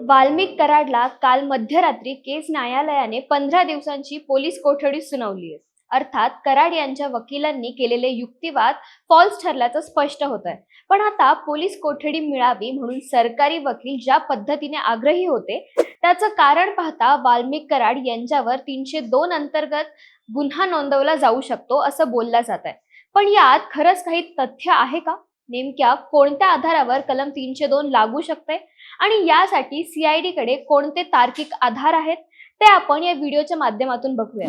वाल्मिक कराडला काल मध्यरात्री केस न्यायालयाने पंधरा दिवसांची पोलीस कोठडी सुनावली आहे. अर्थात कराड यांच्या वकिलांनी केलेले युक्तिवाद फॉल्स ठरल्याचं स्पष्ट होत आहे. पण आता पोलीस कोठडी मिळावी म्हणून सरकारी वकील ज्या पद्धतीने आग्रही होते त्याचं कारण पाहता वाल्मिक कराड यांच्यावर तीनशे दोन अंतर्गत गुन्हा नोंदवला जाऊ शकतो असं बोललं जात आहे. पण यात खरंच काही तथ्य आहे का? नेमक्या कोणत्या आधारावर कलम तीनशे दोन लागू शकते? आणि यासाठी सीआयडी कडे कोणते तार्किक आधार आहेत? ते आपण या व्हिडिओच्या माध्यमातून बघूया.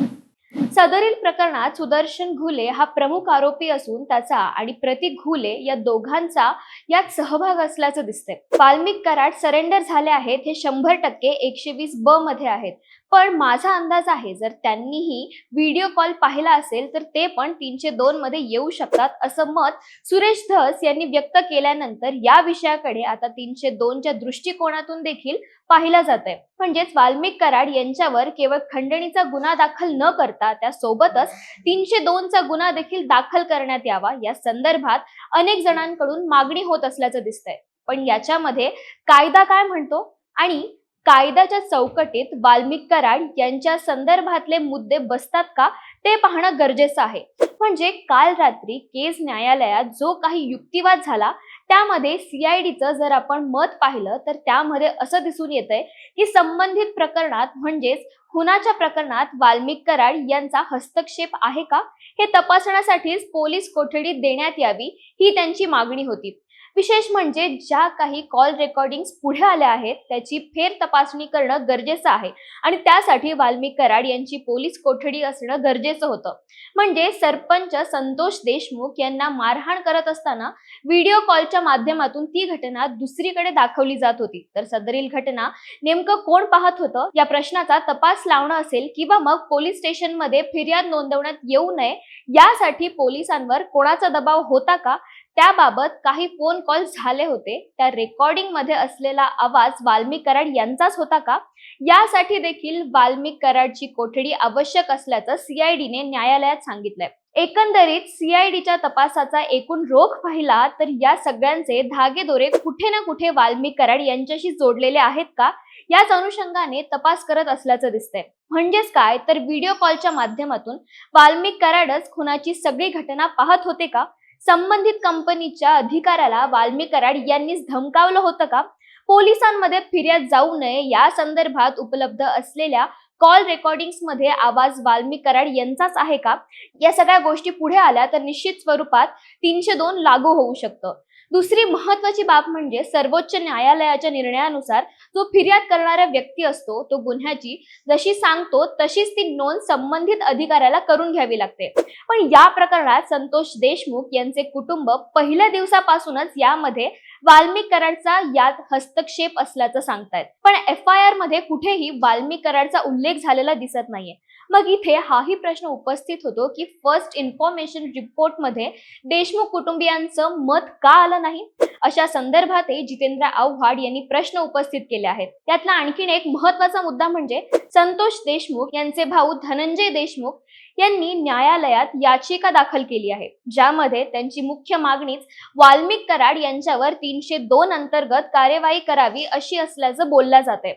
सदरील प्रकरणात सुदर्शन घुले हा प्रमुख आरोपी असून त्याचा आणि प्रतीक घुले या दोघांचा यात सहभाग असल्याचं दिसतंय. वाल्मिक कराड सरेंडर झाले आहेत हे शंभर टक्के एकशे वीस ब मध्ये आहेत. पण माझा अंदाज आहे जर त्यांनीही व्हिडिओ कॉल पाहिला असेल तर ते पण तीनशे दोन मध्ये येऊ शकतात असं मत सुरेश धस यांनी व्यक्त केल्यानंतर या विषयाकडे आता तीनशे दोनच्या दृष्टिकोनातून देखील पाहिला जात आहे म्हणजेच वाल्मिक कराड यांच्यावर केवळ खंडणीचा गुन्हा दाखल न करता त्यासोबतच तीनशे दोनचा गुन्हा देखील दाखल करण्यात यावा या संदर्भात अनेक जणांकडून मागणी होत असल्याचं दिसतंय. पण याच्यामध्ये कायदा काय म्हणतो? आणि कायद्याच्या चौकटीत वाल्मिक कराड यांच्या संदर्भातले मुद्दे बसतात का ते पाहणं गरजेचं आहे. म्हणजे काल रात्री केस न्यायालयात जो काही युक्तिवाद झाला त्यामध्ये सीआयडीचं जर आपण मत पाहिलं तर त्यामध्ये असं दिसून येतंय की संबंधित प्रकरणात म्हणजेच खुनाच्या प्रकरणात वाल्मिक कराड यांचा हस्तक्षेप आहे का? हे तपासण्यासाठीच पोलीस कोठडी देण्यात यावी ही त्यांची मागणी होती. विशेष म्हणजे ज्या काही कॉल रेकॉर्डिंग पुढे आल्या आहेत त्याची फेर तपासणी करणं गरजेचं आहे. आणि त्यासाठी वाल्मिक कराड यांची पोलीस कोठडी असणं गरजेचं होतं. म्हणजे सरपंच संतोष देशमुख यांना मारहाण करत असताना व्हिडिओ कॉलच्या माध्यमातून ती घटना दुसरीकडे दाखवली जात होती. तर सदरील घटना नेमकं कोण पाहत होतं? या प्रश्नाचा तपास लावणं असेल किंवा मग पोलीस स्टेशनमध्ये फिर्याद नोंदवण्यात येऊ नये यासाठी पोलिसांवर कोणाचा दबाव होता का? त्याबाबत काही फोन कॉल झाले होते. त्या रेकॉर्डिंगमध्ये असलेला आवाज वाल्मी कराड यांचाच होता का? यासाठी देखील वाल्मी कराडची कोठडी आवश्यक असल्याचं सीआयडीने न्यायालयात सांगितलंय. एकंदरीत सीआयडीच्या तपासाचा एकूण रोख पाहिला तर या सगळ्यांचे धागेदोरे कुठे ना कुठे वाल्मी कराड यांच्याशी जोडलेले आहेत का? याच अनुषंगाने तपास करत असल्याचं दिसतंय. म्हणजेच काय? तर व्हिडिओ कॉलच्या माध्यमातून वाल्मी कराडच खुनाची सगळी घटना पाहत होते का? संबंधित कंपनीच्या अधिकाऱ्याला वाल्मी कराड यांनीच धमकावलं होतं का? पोलिसांमध्ये फिर्याद जाऊ नये या संदर्भात उपलब्ध असलेल्या कॉल रेकॉर्डिंग्समध्ये आवाज वाल्मी कराड यांचाच आहे का? या सगळ्या गोष्टी पुढे आल्या तर निश्चित स्वरूपात तीनशे दोन लागू होऊ शकतं. दुसरी महत्वाची बाब म्हणजे सर्वोच्च न्यायालयाच्या निर्णयानुसार जो फिर्याद करणारा व्यक्ती असतो तो गुन्ह्याची जशी सांगतो तशीच ती नोंद संबंधित अधिकाऱ्याला करून घ्यावी लागते. पण या प्रकरणात संतोष देशमुख यांचे कुटुंब पहिल्या दिवसापासूनच यामध्ये वाल्मिक कराडचा यात हस्तक्षेप असल्याचं सांगतायत. पण एफ आय आरमध्ये कुठेही वाल्मिक कराडचा उल्लेख झालेला दिसत नाहीये. मग इथे हाही प्रश्न उपस्थित होतो की फर्स्ट इन्फॉर्मेशन रिपोर्टमध्ये देशमुख कुटुंबियांचं मत का आलं नाही? अशा संदर्भातही जितेंद्र आव्हाड यांनी प्रश्न उपस्थित केले आहेत. त्यातला आणखीन एक महत्त्वाचा मुद्दा म्हणजे संतोष देशमुख यांचे भाऊ धनंजय देशमुख यांनी न्यायालयात याचिका दाखल केली आहे ज्यामध्ये त्यांची मुख्य मागणीच वाल्मिक कराड यांच्यावर तीनशे दोन अंतर्गत कार्यवाही करावी अशी असल्याचं बोललं जाते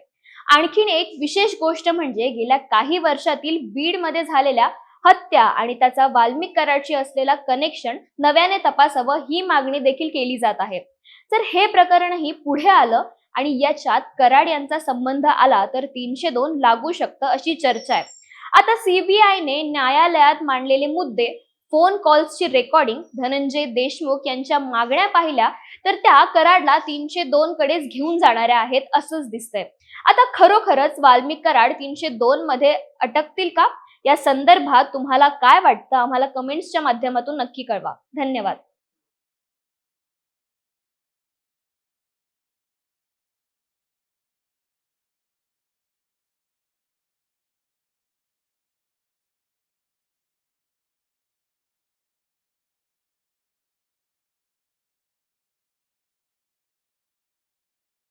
आणखीन एक विशेष गोष्ट म्हणजे गेल्या काही वर्षातील बीडमध्ये झालेल्या हत्या आणि त्याचा वाल्मिक कराडशी असलेला कनेक्शन नव्याने तपासावं ही मागणी देखील केली जात आहे. तर हे प्रकरणही पुढे आलं आणि याच्यात कराड यांचा संबंध आला तर तीनशे दोन लागू शकतं अशी चर्चा आहे. आता सीबीआयने न्यायालयात मांडलेले मुद्दे फोन कॉल्सची रेकॉर्डिंग धनंजय देशमुख यांच्या मागण्या पाहिल्या तर त्या कराडला तीनशे दोन कडेच घेऊन जाणाऱ्या आहेत असंच दिसतंय. आता खरोखरच वाल्मिक कराड तीनशे दोन मध्ये अटकतील का? या संदर्भात तुम्हाला काय वाटतं? आम्हाला कमेंट्सच्या माध्यमातून नक्की कळवा. धन्यवाद.